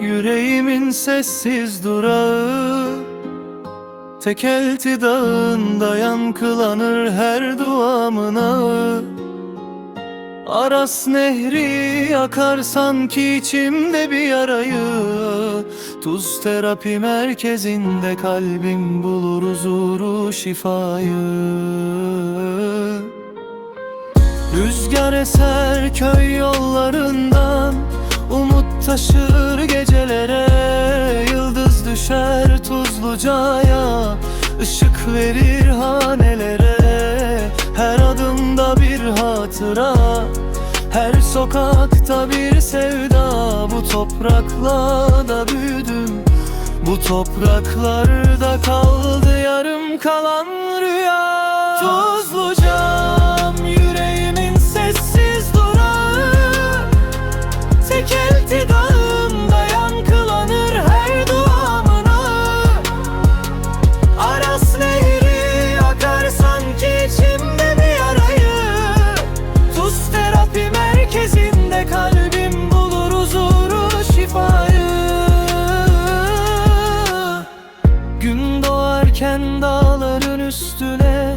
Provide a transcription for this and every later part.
Yüreğimin sessiz durağı. Tekelti dağında yankılanır her duamın ağı. Aras nehri akar sanki içimde bir yarayı. Tuz terapi merkezinde kalbim bulur huzuru şifayı. Rüzgar eser köy yollarından taşır gecelere Yıldız düşer Tuzluca'ya Işık verir hanelere Her adımda bir hatıra Her sokakta bir sevda Bu topraklarda büyüdüm Bu topraklarda kaldı yarım kalan rüya Tekelti dağımda yankılanır her duamın ağı Aras nehri akar sanki içimde bir yarayı Tuz terapi merkezinde kalbim bulur huzuru şifayı. Gün doğarken dağların üstüne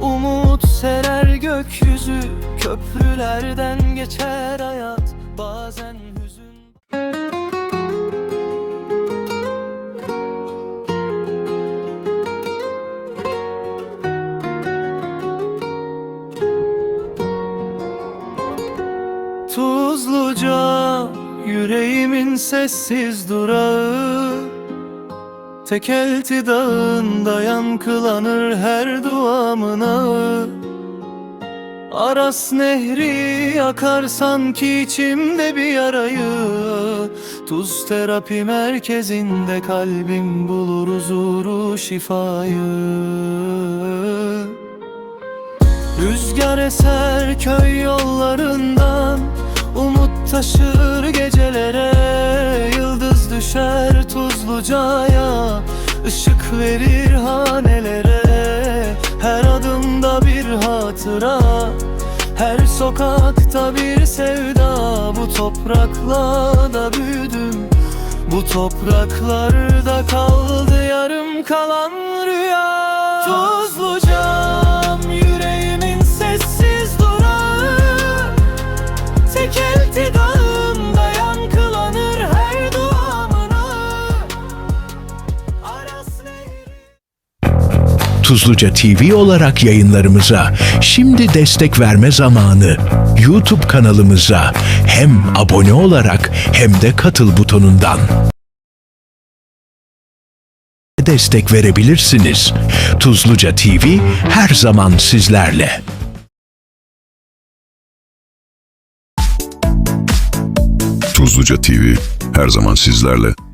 Umut serer gökyüzü Köprülerden geçer hayat Bazen hüzün Tuzluca yüreğimin sessiz durağı Tekelti dağında yankılanır her duamın ağı Aras nehri akar sanki içimde bir yarayı. Tuz terapi merkezinde kalbim bulur huzuru şifayı. Rüzgar eser köy yollarından Umut taşır gecelere. Yıldız düşer Tuzluca'ya Işık verir hanelere Her adımda bir hatıra Her sokakta bir sevda. Bu topraklarda büyüdüm Bu topraklarda kaldı yarım kalan rüya. Tuzlucam Tuzluca TV olarak yayınlarımıza şimdi destek verme zamanı. YouTube kanalımıza hem abone olarak hem de katıl butonundan destek verebilirsiniz. Tuzluca TV her zaman sizlerle. Tuzluca TV her zaman sizlerle.